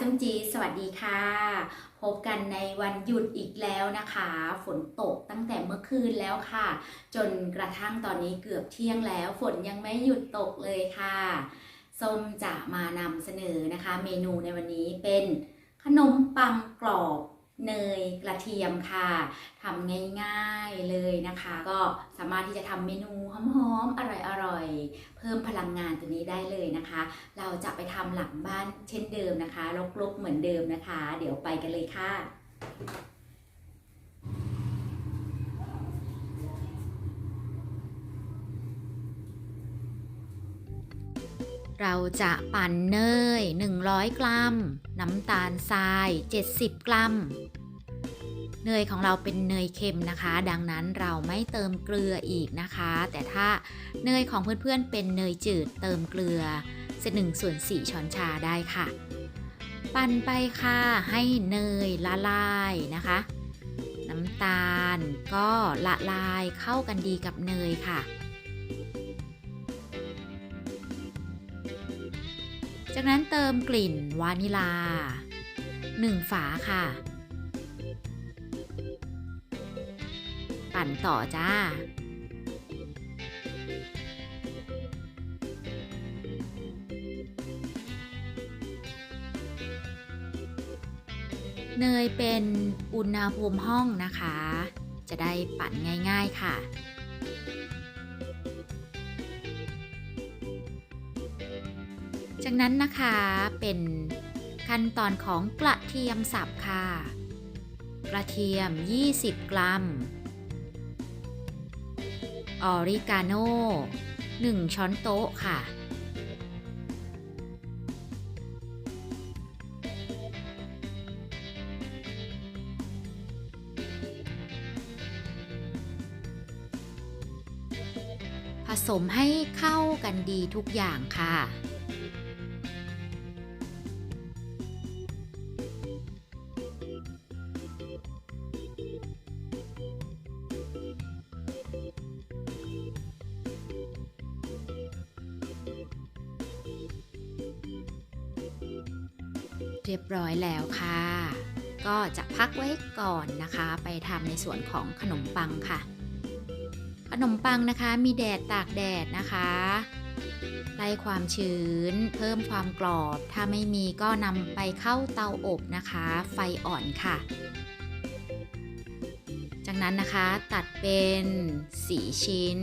ส้มจี สวัสดีค่ะ พบกันในวันหยุดอีกแล้วนะคะ ฝนตกตั้งแต่เมื่อคืนแล้วค่ะ จนกระทั่งตอนนี้เกือบเที่ยงแล้ว ฝนยังไม่หยุดตกเลยค่ะ ส้มจะมานำเสนอนะคะ เมนูในวันนี้เป็นขนมปังกรอบ เนยกระเทียมค่ะทำง่ายๆเลยนะคะ ก็สามารถที่จะทำเมนูหอมๆ อร่อยๆ เพิ่มพลังงานตัวนี้ได้เลยนะคะ เราจะไปทำหลังบ้านเช่นเดิมนะคะรกๆเหมือนเดิมนะคะ เดี๋ยวไปกันเลยค่ะ เราจะปั่นเนย 100 กรัม น้ำตาลทราย 70 กรัม เนยของเราเป็นเนยเค็มนะคะ ดังนั้นเราไม่เติมเกลืออีกนะคะ แต่ถ้าเนยของเพื่อนๆเป็นเนยจืดเติมเกลือเศษหนึ่งส่วนสี่ช้อนชาได้ค่ะ ปั่นไปค่ะให้เนยละลายนะคะ น้ำตาลก็ละลายเข้ากันดีกับเนยค่ะ จากนั้นเติมกลิ่นวานิลา 1 ฝาค่ะ ปั่นต่อจ้า เนยเป็นอุณหภูมิห้องนะคะ จะได้ปั่นง่ายๆค่ะ จากนั้นนะคะเป็นขั้นตอนของกระเทียมสับค่ะ กระเทียม 20 กรัม ออริกาโน่1ช้อนโต๊ะค่ะผสมให้เข้ากันดีทุกอย่างค่ะ เรียบร้อยแล้วค่ะ ก็จะพักไว้ก่อนนะคะ ไปทำในส่วนของขนมปังค่ะ ขนมปังนะคะมีแดดตากแดดนะคะไล่ความชื้น เพิ่มความกรอบ ถ้าไม่มีก็นำไปเข้าเตาอบนะคะ ไฟอ่อนค่ะ จากนั้นนะคะตัดเป็นสีชิ้น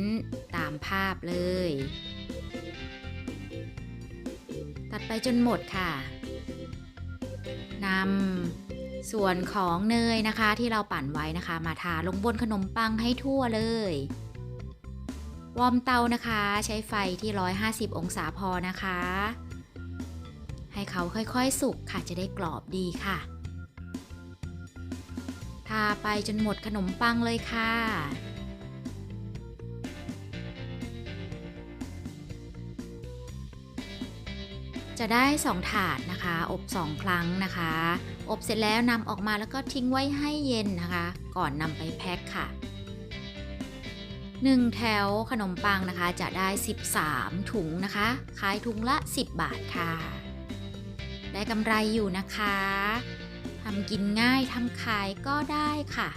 ตามภาพเลย ตัดไปจนหมดค่ะ นำส่วนของเนยนะคะที่เราปั่นไว้นะคะ มาทาลงบนขนมปังให้ทั่วเลยวอร์มเตานะคะ ใช้ไฟที่ 150 องศาพอนะคะ ให้เขาค่อยๆสุกค่ะจะได้กรอบดีค่ะ ทาไปจนหมดขนมปังเลยค่ะ จะได้ 2 ถาดนะคะ อบ 2 ครั้งนะคะ อบเสร็จแล้วนำออกมาแล้วก็ทิ้งไว้ให้เย็นนะคะ ก่อนนำไปแพ็คค่ะ 1 แถวขนมปังนะคะจะได้ 13 ถุงนะคะ ขายถุงละ 10 บาทค่ะ ได้กำไรอยู่นะคะทำกินง่ายทำขายก็ได้ค่ะ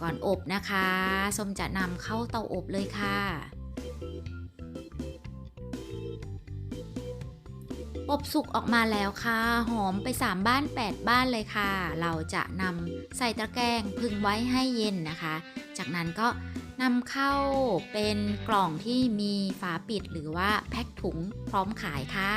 ก่อนอบนะคะ สมจะนำเข้าเตาอบเลยค่ะ อบสุกออกมาแล้วค่ะ หอมไป 3 บ้าน 8 บ้านเลยค่ะ เราจะนำใส่ตะแกรงพึงไว้ให้เย็นนะคะ จากนั้นก็นำเข้าเป็นกล่องที่มีฝาปิดหรือว่าแพ็คถุงพร้อมขายค่ะ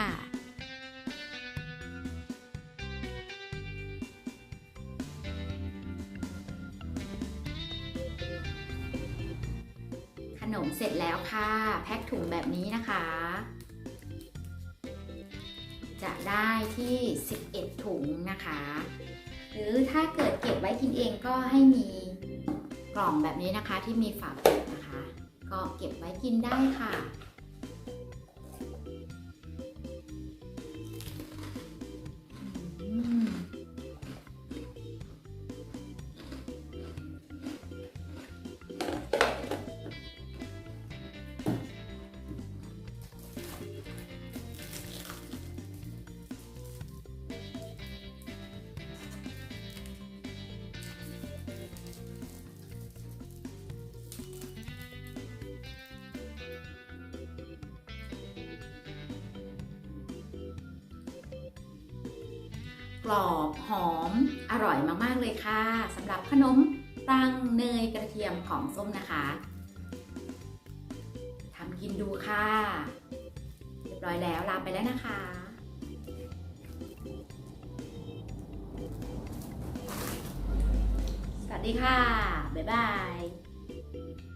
ขนมเสร็จแล้วค่ะ แพ็คถุงแบบนี้นะคะ จะได้ที่ 11 ถุงนะคะ หรือถ้าเกิดเก็บไว้กินเองก็ให้มีกล่องแบบนี้นะคะที่มีฝาปิดนะคะ ก็เก็บไว้กินได้ค่ะ กรอบหอมอร่อยมากๆเลยค่ะสำหรับขนมปังเนยกระเทียมของส้มนะคะทำกินดูค่ะเรียบร้อยแล้วลาไปแล้วนะคะสวัสดีค่ะ บ๊ายบาย